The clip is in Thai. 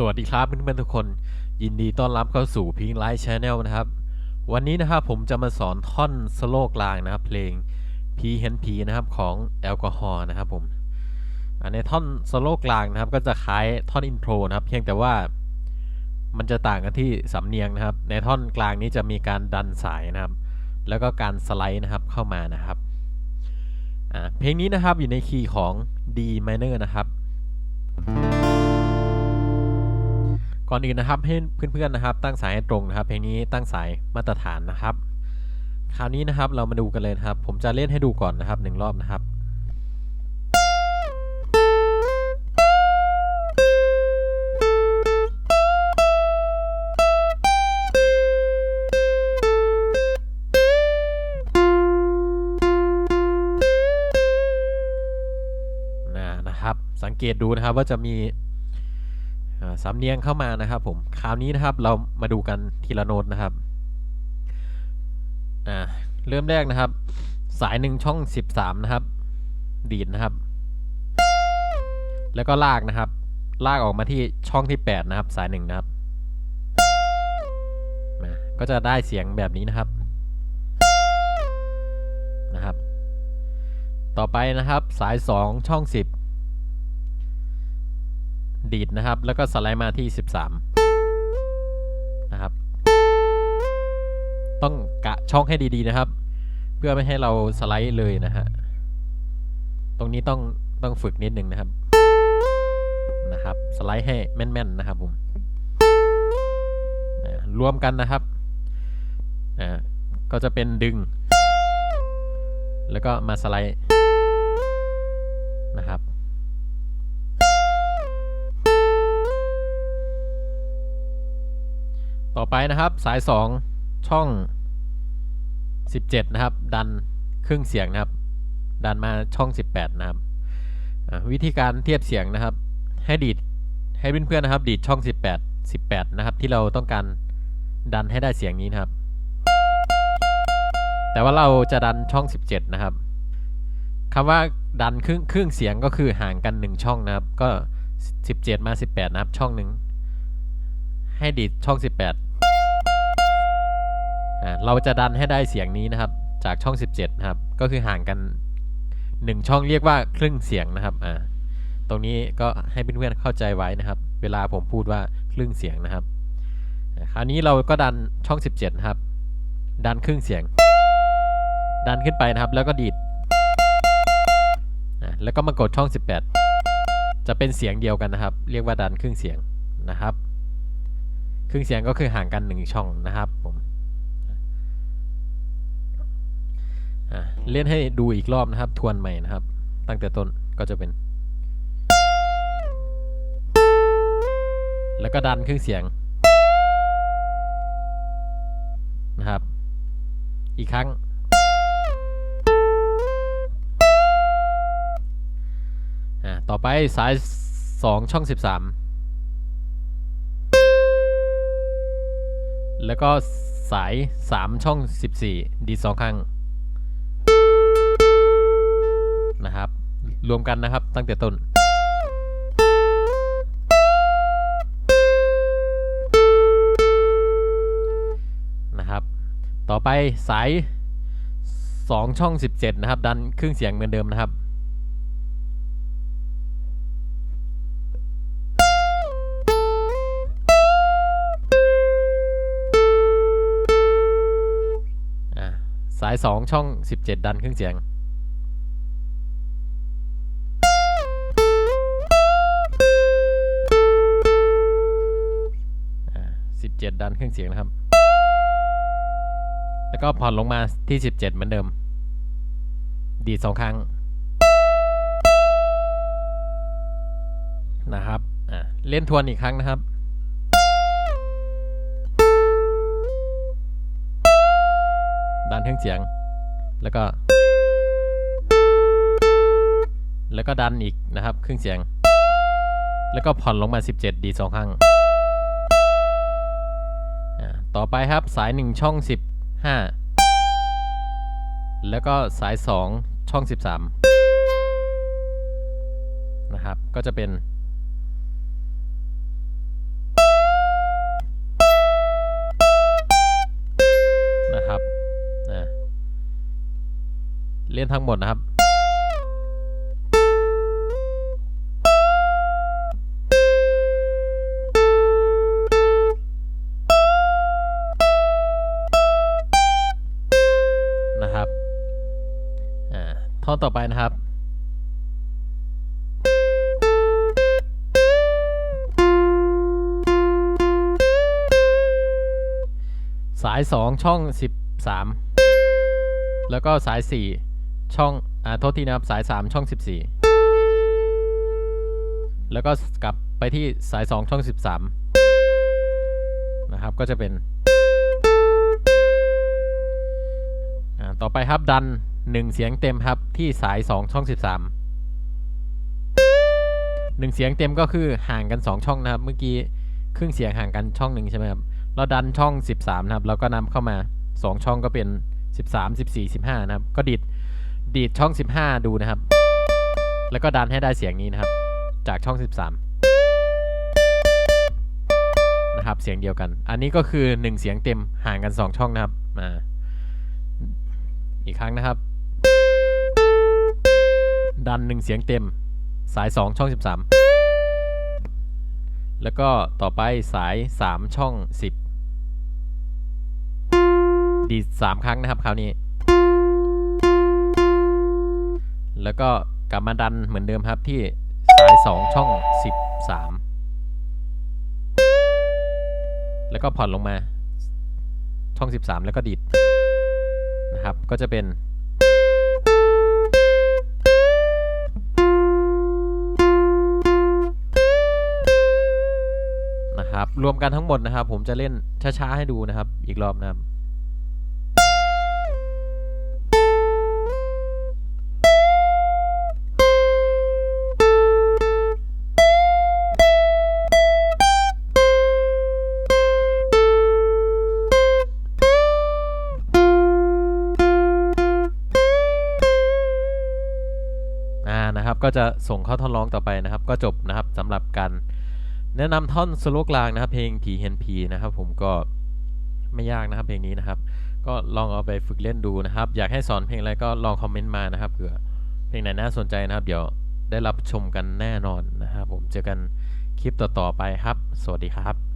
สวัสดีครับเพื่อนๆทุกคน ยินดีต้อนรับเข้าสู่พิงไลท์ชแนลนะครับ วันนี้นะครับผมจะมาสอนท่อนสโลกลางนะครับ เพลงพีเฮนพีนะครับของแอลกอฮอล์นะครับผมอ่าในท่อนสโลกลางนะครับ ก็จะคล้ายท่อนอินโทรนะครับ เพียงแต่ว่ามันจะต่างกันที่สำเนียงนะครับ ในท่อนกลางนี้จะมีการดันสายนะครับ แล้วก็การสไลด์นะครับเข้ามานะครับเพลงนี้นะครับอยู่ในคีย์ของ D minor นะครับ ก่อนอื่นนะครับให้เพื่อนๆนะครับ ตั้งสายให้ตรงนะครับ เพลงนี้ตั้งสายมาตรฐานนะครับ คราวนี้นะครับเรามาดูกันเลยนะครับ ผมจะเล่นให้ดูก่อนนะครับหนึ่งรอบนะครับนะนะครับสังเกตดูนะครับว่าจะมี สำเนียงเข้ามานะครับผมคราวนี้นะครับเรามาดูกันทีละโน้ตนะครับเริ่มแรกนะครับ สายหนึ่งช่อง 13 นะครับ ดีดนะครับ แล้วก็ลากนะครับ ลากออกมาที่ช่องที่ 8 นะครับ สายหนึ่งนะครับก็จะได้เสียงแบบนี้นะครับนะครับ ต่อไปนะครับ สาย 2 ช่อง 10 ดีดนะครับ แล้วก็สไลด์มาที่ 13 นะครับ ต้องกะช่องให้ดีๆนะครับ เพื่อไม่ให้เราสไลด์เลยนะฮะ ตรงนี้ต้องต้องฝึกนิดนึงนะครับ นะครับ สไลด์ให้แม่นๆนะครับผมรวมกันนะครับอ่าก็จะเป็นดึง แล้วก็มาสไลด์ ไปนะครับ สาย 2 ช่อง 17 นะครับ ดันครึ่งเสียงนะครับ ดันมาช่อง 18 นะครับวิธีการเทียบเสียงนะครับ ให้ดีดให้เพื่อนๆนะครับ ดีดช่อง 18 18 นะครับ ที่เราต้องการดันให้ได้เสียงนี้นะครับ แต่ว่าเราจะดันช่อง 17 นะครับคำว่าดันครึ่งครึ่งเสียงก็คือห่างกัน 1 ช่องนะครับ ก็ 17 มา 18 นะครับ ช่องหนึ่งให้ดีดช่อง 18 เราจะดันให้ได้เสียงนี้นะครับ จากช่อง 17 นะครับ ก็คือห่างกัน 1 ช่องเรียกว่าครึ่งเสียงนะครับอ่าตรงนี้ก็ให้เพื่อนๆเข้าใจไว้นะครับ เวลาผมพูดว่าครึ่งเสียงนะครับ คราวนี้เราก็ดันช่อง 17 นะครับ ดันครึ่งเสียง ดันขึ้นไปนะครับ แล้วก็ดีดแล้วก็มากดช่อง 18 จะเป็นเสียงเดียวกันนะครับ เรียกว่าดันครึ่งเสียงนะครับ ครึ่งเสียงก็คือห่างกันหนึ่งช่องนะครับผม เล่นให้ดูอีกรอบนะครับ ทวนใหม่นะครับ ตั้งแต่ต้นก็จะเป็น แล้วก็ดันเครึ่องเสียงนะครับ อีกครั้ง ต่อไปสาย 2 ช่อง 13 แล้วก็สาย 3 ช่อง 14 ดีดสองครั้ง นะครับ รวมกันนะครับตั้งแต่ต้นนะครับ ต่อไปสาย 2 ช่อง 17 นะครับ ดันครึ่งเสียงเหมือนเดิมนะครับสาย 2 ช่อง 17 ดันครึ่งเสียง 17ดันเครึ่องเสียงนะครับ แล้วก็ผ่อนลงมาที่ 17 เหมือนเดิม ดีดสองครั้ง นะครับอะเล่นทวนอีกครั้งนะครับดันเครื่องเสียง แล้วก็ แล้วก็ดันอีกนะครับ เครื่องเสียง แล้วก็ผ่อนลงมา 17 ดีสองครั้ง ต่อไปครับสาย 1 ช่อง 15 แล้วก็สาย 2 ช่อง 13 นะครับ ก็จะเป็นนะครับนะเล่นทั้งหมดนะครับ ท่อนต่อไปนะครับสาย 2 ช่อง 13 แล้วก็สาย 4 ช่องอ่าโทษทีนะครับ สาย 3 ช่อง 14 แล้วก็กลับไปที่สาย 2 ช่อง 13 นะครับ ก็จะเป็นอ่าต่อไปครับดัน 1 เสียงเต็มครับที่สาย 2 ช่อง 13 1 เสียงเต็มก็คือห่างกัน 2 ช่องนะครับ เมื่อกี้ครึ่งเสียงห่างกันช่องหนึ่งใช่ไหมครับ เราดันช่อง 13 นะครับ แล้วก็นำเข้ามา 2 ช่องก็เป็น 13 14 15 นะครับ ก็ดีดดีดช่อง 15 ดูนะครับ แล้วก็ดันให้ได้เสียงนี้นะครับ จากช่อง 13 นะครับ เสียงเดียวกัน อันนี้ก็คือ 1 เสียงเต็มห่างกัน 2 ช่องนะครับอ่าอีกครั้งนะครับ ดัน1เสียงเต็ม สาย 2 ช่อง 13 แล้วก็ต่อไปสาย 3 ช่อง 10 ดีด3ครั้งนะครับคราวนี้ แล้วก็กลับมาดันเหมือนเดิมครับที่สาย 2 ช่อง 13 แล้วก็ผ่อนลงมาช่อง 13 แล้วก็ดีดนะครับ ก็จะเป็น รวมกันทั้งหมดนะครับ ผมจะเล่นช้าๆให้ดูนะครับ อีกรอบนะครับนะครับก็จะส่งเข้าท่อนร้องต่อไปนะครับ ก็จบนะครับสำหรับการ แนะนำท่อนสโลกลางนะครับ เพลงผีเห็นผีนะครับ ผมก็ไม่ยากนะครับเพลงนี้นะครับ ก็ลองเอาไปฝึกเล่นดูนะครับ อยากให้สอนเพลงอะไรก็ลองคอมเมนต์มานะครับเผื่อเพลงไหนน่าสนใจนะครับ เดี๋ยวได้รับชมกันแน่นอนนะครับ ผมเจอกันคลิปต่อๆไปครับ สวัสดีครับ